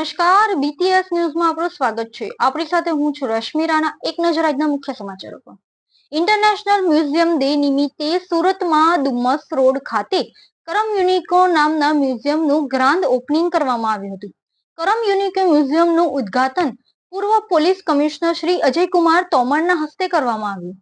નમસ્કાર. બીટીએસ ન્યૂઝમાં આપનું સ્વાગત છે. આપણી સાથે હું છું રશ્મિ રાણા. એક નજર આજના મુખ્ય સમાચારો પર. ઇન્ટરનેશનલ મ્યુઝિયમ ડે નિમિત્તે સુરતમાં ડુમ્મસ રોડ ખાતે કરમ યુનિકો નામના મ્યુઝિયમનું ગ્રાન્ડ ઓપનિંગ કરવામાં આવ્યું હતું. કરમ યુનિકો મ્યુઝિયમનું ઉદ્ઘાટન પૂર્વ પોલીસ કમિશનર શ્રી અજયકુમાર તોમરના હસ્તે કરવામાં આવ્યું.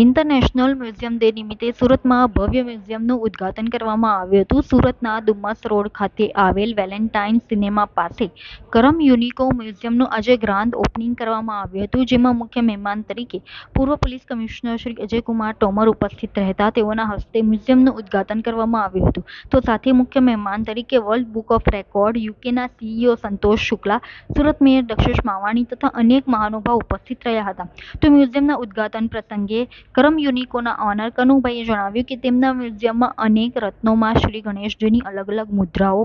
ઇન્ટરનેશનલ મ્યુઝિયમ ડે નિમિત્તે સુરતમાં ભવ્ય મ્યુઝિયમનું ઉદ્ઘાટન કરવામાં આવ્યું હતું. સુરતના ડુમ્મસ રોડ ખાતે આવેલ વેલેન્ટાઇન સિનેમા પાસે કરમ યુનિકો મ્યુઝિયમનું આજે ગ્રાન્ડ ઓપનિંગ કરવામાં આવ્યું હતું, જેમાં મુખ્ય મહેમાન તરીકે પૂર્વ પોલીસ કમિશનર શ્રી અજયકુમાર તોમર ઉપસ્થિત રહેતા તેઓના હસ્તે મ્યુઝિયમનું ઉદ્ઘાટન કરવામાં આવ્યું હતું. તો સાથે મુખ્ય મહેમાન તરીકે વર્લ્ડ બુક ઓફ રેકોર્ડ, યુકેના સીઈઓ સંતોષ શુક્લા, સુરત મેયર દક્ષેશ માવાણી તથા અનેક મહાનુભાવ ઉપસ્થિત રહ્યા હતા. તો મ્યુઝિયમના ઉદ્ઘાટન પ્રસંગે કરમ યુનિકોના ઓનર કનુભાઈએ જણાવ્યું કે તેમના મ્યુઝિયમમાં અનેક રત્નોમાં શ્રી ગણેશજીની અલગ અલગ મુદ્રાઓ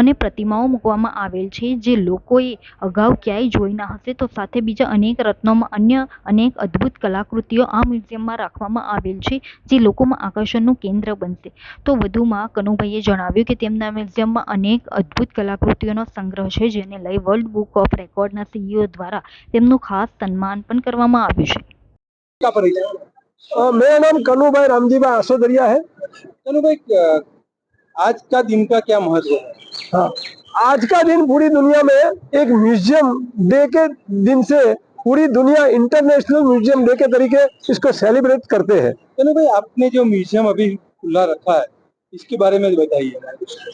અને પ્રતિમાઓ મૂકવામાં આવેલ છે. જે લોકોએ અગાઉ ક્યાંય જોઈ ન હશે તો સાથે બીજા અનેક રત્નોમાં અન્ય અનેક અદ્ભુત કલાકૃતિઓ આ મ્યુઝિયમમાં રાખવામાં આવેલ છે, જે લોકોમાં આકર્ષણનું કેન્દ્ર બનશે. તો વધુમાં કનુભાઈએ જણાવ્યું કે તેમના મ્યુઝિયમમાં અનેક અદ્ભુત કલાકૃતિઓનો સંગ્રહ છે, જેને લઈ વર્લ્ડ બુક ઓફ રેકોર્ડના સીઈઓ દ્વારા તેમનું ખાસ સન્માન પણ કરવામાં આવ્યું છે. का परिचय? मेरा नाम कन्नू भाई रामजी भाई आसोदरिया है। चलो भाई आज का दिन का क्या महत्व है? हाँ आज का दिन पूरी दुनिया में एक म्यूज़ियम डे के दिन से पूरी दुनिया इंटरनेशनल म्यूज़ियम डे के तरीके इसको सेलिब्रेट करते हैं। चलो भाई आपने जो म्यूज़ियम अभी खुला रखा है इसके बारे में बताइए।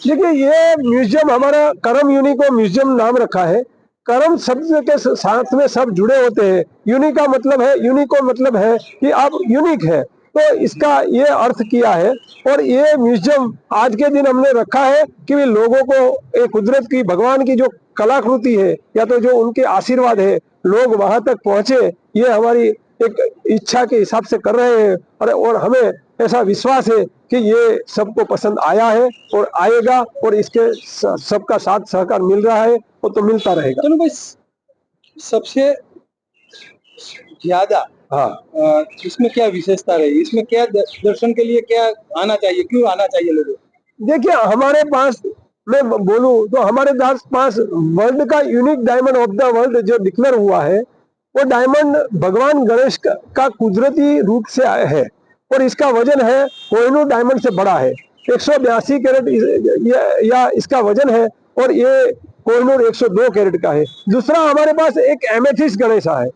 देखिए ये म्यूज़ियम हमारा करम यूनिको म्यूज़ियम नाम रखा है। करम शब्द के साथ में सब जुड़े होते हैं। यूनिक का मतलब है यूनिको मतलब है कि आप यूनिक है। तो इसका ये अर्थ किया है और ये म्यूज़ियम आज के दिन हमने रखा है कि लोगों को एक कुदरत की, भगवान की जो कलाकृति है या तो जो उनके आशीर्वाद है, लोग वहाँ तक पहुँचे, ये हमारी एक इच्छा के हिसाब से कर रहे हैं और हमें ऐसा विश्वास है कि ये सबको पसंद आया है और आएगा और इसके सबका साथ सहकार मिल रहा है वो तो मिलता रहेगा। चलो भाई सबसे ज़्यादा हाँ। इसमें क्या विशेषता रही? इसमें क्या दर्शन के लिए क्या आना चाहिए? क्यों आना चाहिए लोगों? देखिए हमारे पास मैं बोलूँ तो हमारे पास पास वर्ल्ड का unique diamond of the world जो डिक्लेयर हुआ है वो डायमंड भगवान गणेश का, का कुदरती रूप से आया है। और इसका वज़न है कोहिनूर डायमंड से बड़ा है। एक सौ बयासी कैरेट या, या इसका वज़न है और ये कोहिनूर 102 कैरेट का है। दूसरा हमारे पास एक एमेथिस गणेशा है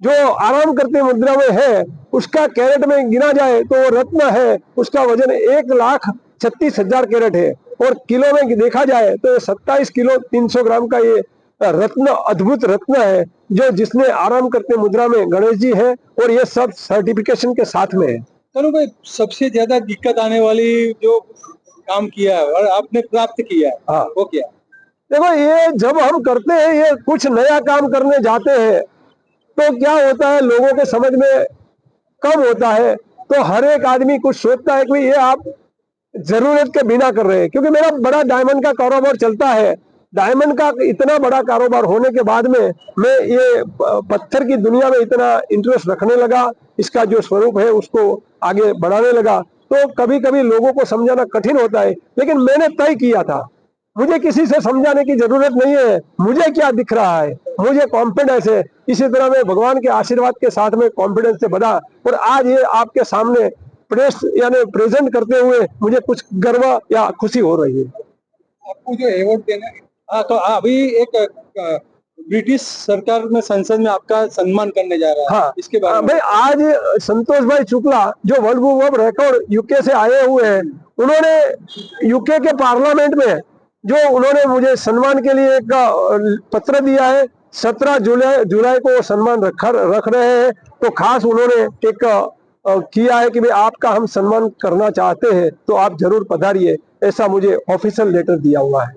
जो आराम करते मुद्रा में है उसका कैरेट में गिना जाए तो वो रत्न है उसका वज़न एक लाख छत्तीस हज़ार कैरेट है। और किलो में देखा जाए तो ये सत्ताईस किलो तीन सौ ग्राम का ये रत्न अद्भुत रत्न है जो जिसने आराम करते मुद्रा में गणेश जी है और ये सब सर्टिफिकेशन के साथ में है। चलो भाई सबसे ज़्यादा दिक्कत आने वाली जो काम किया है और आपने प्राप्त किया है हाँ। वो क्या देखो ये जब हम करते हैं ये कुछ नया काम करने जाते हैं तो क्या होता है लोगों के समझ में कम होता है। तो हर एक आदमी कुछ सोचता है कि ये आप ज़रूरत के बिना कर रहे हैं क्योंकि मेरा बड़ा डायमंड का कारोबार चलता है। डायमंड का इतना बड़ा कारोबार होने के बाद में मैं ये पत्थर की दुनिया में इतना इंटरेस्ट रखने लगा, इसका जो स्वरूप है उसको आगे बढ़ाने लगा। तो कभी कभी लोगों को समझाना कठिन होता है, लेकिन मैंने तय किया था। मुझे किसी से समझाने की ज़रूरत नहीं है, मुझे क्या दिख रहा है? मुझे कॉन्फिडेंस है। इसी तरह मैं भगवान के आशीर्वाद के साथ में कॉन्फिडेंस से बढ़ा और आज ये आपके सामने प्रेस यानी प्रेजेंट करते हुए मुझे कुछ गर्व या खुशी हो रही है। आपको जो अवार्ड देना हाँ तो अभी एक ब्रिटिश सरकार में संसद में आपका सम्मान करने जा रहा है। हाँ। इसके बारे में भाई आज संतोष भाई शुक्ला जो world book of record UK से आए हुए हैं उन्होंने यूके के पार्लियामेंट में जो उन्होंने मुझे सम्मान के लिए एक पत्र दिया है सत्रह जुलाई जुलाई को वो सम्मान रखा रख रहे हैं। तो खास उन्होंने एक किया है कि भाई आपका हम सम्मान करना चाहते हैं तो आप ज़रूर पधारिए ऐसा मुझे ऑफिशियल लेटर दिया हुआ है।